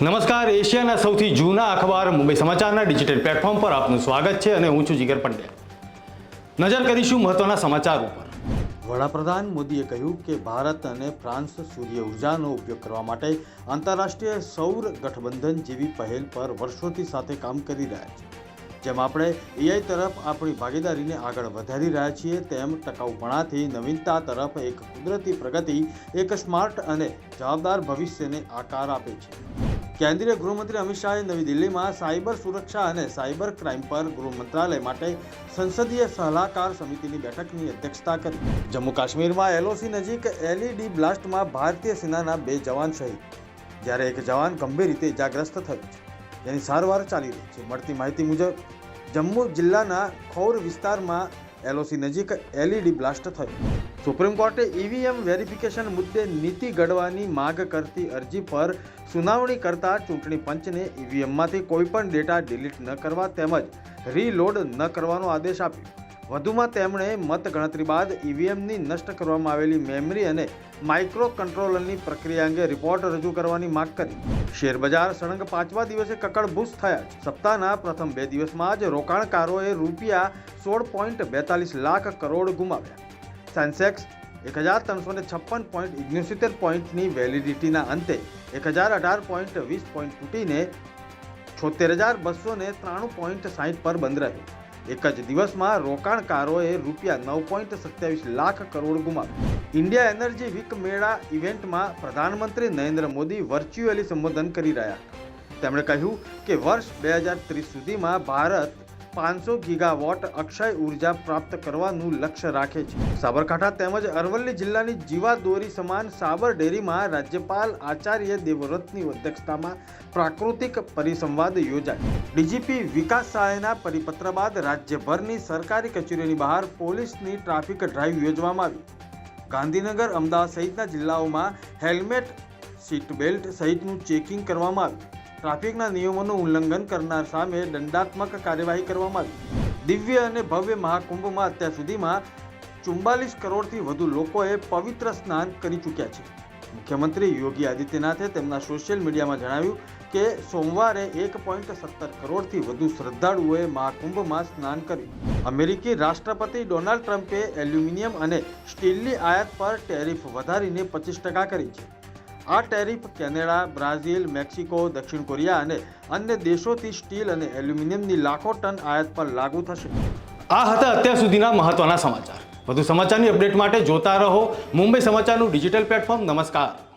નમસ્કાર, એશિયાના સૌથી જૂના અખબાર મુંબઈ સમાચારના ડિજિટલ પ્લેટફોર્મ પર આપનું સ્વાગત છે અને હું છું જીગર પંડ્યા. નજર કરીશું મહત્વના સમાચાર ઉપર. વડાપ્રધાન મોદીએ કહ્યું કે ભારત અને ફ્રાન્સ સૂર્ય ઉર્જાનો ઉપયોગ કરવા માટે આંતરરાષ્ટ્રીય સૌર ગઠબંધન જેવી પહેલ પર વર્ષોથી સાથે કામ કરી રહ્યા છે. જેમ આપણે એઆઈ તરફ આપણી ભાગીદારીને આગળ વધારી રહ્યા છીએ, તેમ ટકાઉપણાથી નવીનતા તરફ એક કુદરતી પ્રગતિ, એક સ્માર્ટ અને જવાબદાર ભવિષ્યને આકાર આપે છે. કેન્દ્રીય ગૃહમંત્રી અમિત શાહે નવી દિલ્હીમાં સાયબર સુરક્ષા અને સાયબર ક્રાઇમ પર ગૃહ મંત્રાલય માટે સંસદીય સલાહકાર સમિતિની બેઠકની અધ્યક્ષતા કરી. જમ્મુ કાશ્મીરમાં એલઓસી નજીક એલઈડી બ્લાસ્ટમાં ભારતીય સેનાના બે જવાન શહીદ. જ્યારે એક જવાન ગંભીર રીતે ઇજાગ્રસ્ત થયો છે. જેની સારવાર ચાલી રહી છે. મળતી માહિતી મુજબ જમ્મુ જિલ્લાના ખૌર વિસ્તારમાં એલઓસી નજીક એલઈડી બ્લાસ્ટ થયો. સુપ્રીમ કોર્ટે ઈવીએમ વેરિફિકેશન મુદ્દે નીતિ ઘડવાની માગ કરતી અરજી પર સુનાવણી કરતા ચૂંટણી પંચને ઈવીએમમાંથી કોઈપણ ડેટા ડિલીટ ન કરવા તેમજ રીલોડ ન કરવાનો આદેશ આપ્યો. વધુમાં તેમણે મત ગણતરી બાદ ઈવીએમની નષ્ટ કરવામાં આવેલી મેમરી અને માઇક્રો કંટ્રોલરની પ્રક્રિયા અંગે રિપોર્ટ રજૂ કરવાની માંગ કરી. શેરબજાર સળંગ પાંચમા દિવસે કકડભૂસ થયા સપ્તાહના પ્રથમ બે દિવસમાં જ રોકાણકારોએ રૂપિયા સોળ પોઈન્ટ બેતાલીસ લાખ કરોડ ગુમાવ્યા. સેન્સેક્સ એક હજાર ત્રણસો ને છપ્પન પોઈન્ટ ઇગ્નેસિત્તેર પોઈન્ટની વેલિડિટીના અંતે એક હજાર અઢાર પોઈન્ટ વીસ પોઈન્ટ તૂટીને છોતેર હજાર બસો ત્રાણું પોઈન્ટ સાહીઠ પર બંધ રહ્યો. એક જ દિવસમાં રોકાણકારોએ રૂપિયા નવ પોઈન્ટ સત્યાવીસ લાખ કરોડ ગુમાવ્યા. ઇન્ડિયા એનર્જી વીક મેળા ઇવેન્ટમાં પ્રધાનમંત્રી નરેન્દ્ર મોદી વર્ચ્યુઅલી સંબોધન કરી રહ્યા તેમણે કહ્યું કે વર્ષ બે હજાર ત્રીસ સુધીમાં ભારત પાંચસો ગીગાવોટ અક્ષય ઊર્જા પ્રાપ્ત કરવાનું લક્ષ્ય રાખે છે. સાબરકાંઠા તેમજ અરવલ્લી જિલ્લાની જીવાદોરી સમાન સાબર ડેરીમાં રાજ્યપાલ આચાર્ય દેવવ્રતની અધ્યક્ષતામાં પ્રાકૃતિક પરિસંવાદ યોજાય. ડીજીપી વિકાસ સહાયના પરિપત્ર બાદ રાજ્યભરની સરકારી કચેરીઓની બહાર પોલીસની ટ્રાફિક ડ્રાઈવ યોજવામાં આવી. ગાંધીનગર, અમદાવાદ સહિતના જિલ્લાઓમાં હેલ્મેટ, સીટ બેલ્ટ સહિતનું ચેકિંગ કરવામાં આવ્યું. ટ્રાફિકના નિયમોનું ઉલ્લંઘન કરનાર સામે દંડાત્મક કાર્યવાહી કરવામાં આવી. દિવ્ય અને ભવ્ય મહાકુંભમાં અત્યાર સુધીમાં ચુમ્બાલીસ કરોડથી વધુ લોકોએ પવિત્ર સ્નાન કરી ચૂક્યા છે. મુખ્યમંત્રી યોગી આદિત્યનાથે તેમના સોશિયલ મીડિયામાં જણાવ્યું કે સોમવારે એક પોઈન્ટ સત્તર કરોડથી વધુ શ્રદ્ધાળુઓએ મહાકુંભમાં સ્નાન કર્યું. અમેરિકી રાષ્ટ્રપતિ ડોનાલ્ડ ટ્રમ્પે એલ્યુમિનિયમ અને સ્ટીલની આયાત પર ટેરિફ વધારીને પચીસ ટકા કરી છે. આ ટેરિફ કેનેડા, બ્રાઝિલ, મેક્સિકો, દક્ષિણ કોરિયા અને અન્ય દેશોથી સ્ટીલ અને એલ્યુમિનિયમની લાખો ટન આયાત પર લાગુ થશે. આ હતા અત્યાર સુધીના મહત્વના સમાચાર. વધુ સમાચારની અપડેટ માટે જોતા રહો મુંબઈ સમાચારનું ડિજિટલ પ્લેટફોર્મ. નમસ્કાર.